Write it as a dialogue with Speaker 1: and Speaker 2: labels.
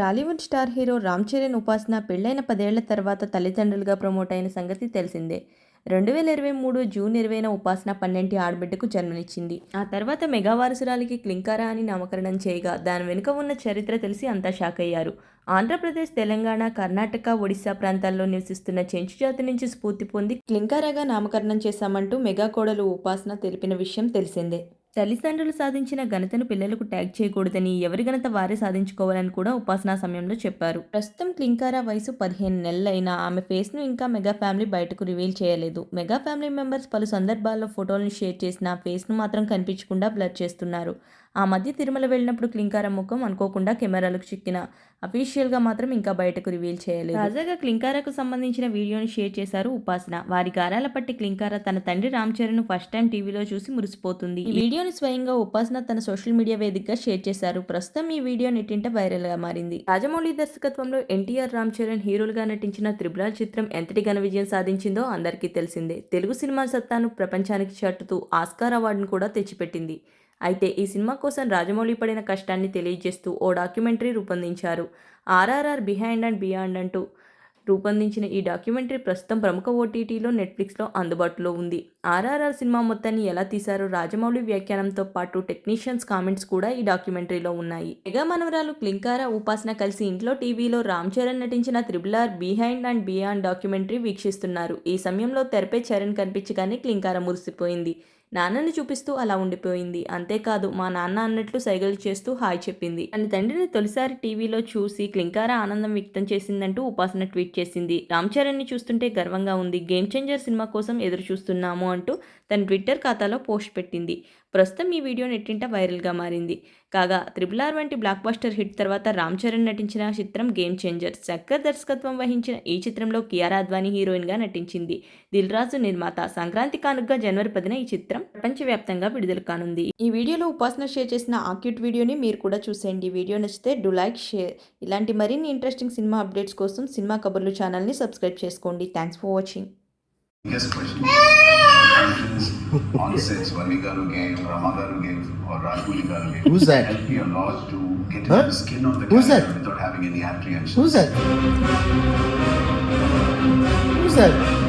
Speaker 1: Tollywood star hero Ram Charan Upasana పెళ్ళైన పదేళ్ళ తర్వాత తల్లిదండ్రులుగా ప్రమోట్ అయిన సంగతి తెలిసిందే. రెండు వేల ఇరవై మూడు జూన్ ఇరవైన ఉపాసన పన్నెంటి ఆడబిడ్డకు జన్మనిచ్చింది. ఆ తర్వాత మెగా వారసురాలికి క్లింకారా అని నామకరణం చేయగా దాని వెనుక ఉన్న చరిత్ర తెలిసి అంతా షాక్ అయ్యారు. ఆంధ్రప్రదేశ్ తెలంగాణ కర్ణాటక ఒడిశా ప్రాంతాల్లో నివసిస్తున్న చెంచు జాతి నుంచి స్ఫూర్తి పొంది క్లింకారాగా నామకరణం చేశామంటూ మెగా కోడలు ఉపాసన తెలిపిన విషయం తెలిసిందే. తల్లిదండ్రులు సాధించిన ఘనతను పిల్లలకు ట్యాగ్ చేయకూడదని ఎవరి ఘనత వారే సాధించుకోవాలని కూడా ఉపాసనా సమయంలో చెప్పారు. ప్రస్తుతం క్లింకారా వయసు పదిహేను నెలలైనా ఆమె ఫేస్ను ఇంకా మెగా ఫ్యామిలీ బయటకు రివీల్ చేయలేదు. మెగా ఫ్యామిలీ మెంబర్స్ పలు సందర్భాల్లో ఫోటోలను షేర్ చేసిన ఫేస్ను మాత్రం కనిపించకుండా బ్లర్ చేస్తున్నారు. ఆ మధ్య తిరుమల వెళ్ళినప్పుడు క్లింకారా ముఖం అనుకోకుండా కెమెరాలకు చిక్కిన. అఫీషియల్గా మాత్రం ఇంకా బయటకు రివీల్ చేయలేదు. తాజాగా క్లింకారాకు సంబంధించిన వీడియోని షేర్ చేశారు ఉపాసన. వారి గారాల పట్టి క్లింకారా తన తండ్రి రామ్ చరణ్ ఫస్ట్ టైం టీవీలో చూసి మురిసిపోతుంది. ఈ వీడియోని స్వయంగా ఉపాసన తన సోషల్ మీడియా వేదికగా షేర్ చేశారు. ప్రస్తుతం ఈ వీడియో నెట్టింట వైరల్గా మారింది. రాజమౌళి దర్శకత్వంలో ఎన్టీఆర్ రామ్ చరణ్ హీరోలుగా నటించిన త్రిబులాల్ చిత్రం ఎంతటి ఘన విజయం సాధించిందో అందరికీ తెలిసిందే. తెలుగు సినిమా సత్తాను ప్రపంచానికి చాటుతూ ఆస్కార్ అవార్డును కూడా తెచ్చిపెట్టింది. అయితే ఈ సినిమా కోసం రాజమౌళి పడిన కష్టాన్ని తెలియజేస్తూ ఓ డాక్యుమెంటరీ రూపొందించారు. ఆర్ఆర్ఆర్ బిహైండ్ అండ్ బియాండ్ అంటూ రూపొందించిన ఈ డాక్యుమెంటరీ ప్రస్తుతం ప్రముఖ ఓటీటీలో నెట్ఫ్లిక్స్లో అందుబాటులో ఉంది. ఆర్ఆర్ఆర్ సినిమా మొత్తాన్ని ఎలా తీశారో రాజమౌళి వ్యాఖ్యానంతో పాటు టెక్నీషియన్స్ కామెంట్స్ కూడా ఈ డాక్యుమెంటరీలో ఉన్నాయి. మెగా మనవరాలు క్లింకారా ఉపాసన కలిసి ఇంట్లో టీవీలో రామ్ చరణ్ నటించిన triple R behind and beyond documentary వీక్షిస్తున్నారు. ఈ సమయంలో తెరపై చరణ్ కనిపించగానే క్లింకార మురిసిపోయింది. నాన్నని చూపిస్తూ అలా ఉండిపోయింది. అంతేకాదు మా నాన్న అన్నట్లు సైగలు చేస్తూ హాయ్ చెప్పింది. తన తండ్రిని తొలిసారి టీవీలో చూసి క్లింకార ఆనందం వ్యక్తం చేసిందంటూ ఉపాసన ట్వీట్ చేసింది. రామ్ చరణ్ని చూస్తుంటే గర్వంగా ఉంది. గేమ్ చేంజర్ సినిమా కోసం ఎదురు చూస్తున్నాము అంటూ తన ట్విట్టర్ ఖాతాలో పోస్ట్ పెట్టింది. ప్రస్తుతం ఈ వీడియో నెట్టింట వైరల్గా మారింది. కాగా త్రిబుల్ ఆర్ వంటి బ్లాక్ బస్టర్ హిట్ తర్వాత రామ్ చరణ్ నటించిన చిత్రం గేమ్ చేంజర్. చక్కర్ దర్శకత్వం వహించిన ఈ చిత్రంలో కియారా అద్వానీ హీరోయిన్గా నటించింది. దిల్ రాజు నిర్మాత. సంక్రాంతి కానుగ్గా జనవరి పదిన ఈ చిత్రం ప్రపంచవ్యాప్తంగా విడుదల కానుంది ఈ వీడియోలో ఉపాసన షేర్ చేసిన ఆ క్యూట్ వీడియోని మీరు కూడా చూసేయండి ఈ వీడియో నచ్చితే డు లైక్ షేర్ ఇలాంటి మరిన్ని ఇంట్రెస్టింగ్ సినిమా అప్డేట్స్ కోసం సినిమా కబుర్లు ఛానల్ని సబ్స్క్రైబ్ చేసుకోండి thanks for watching
Speaker 2: Yes, question. on sets, Vali Garu gave, Rama Garu gave, or Rajmuli Garu gave.
Speaker 3: Who's that?
Speaker 2: Helped me a lot to get
Speaker 3: Huh?
Speaker 2: the skin of the
Speaker 3: Who's
Speaker 2: character
Speaker 3: that?
Speaker 2: without having any apprehension.
Speaker 3: Who's that? Who's that?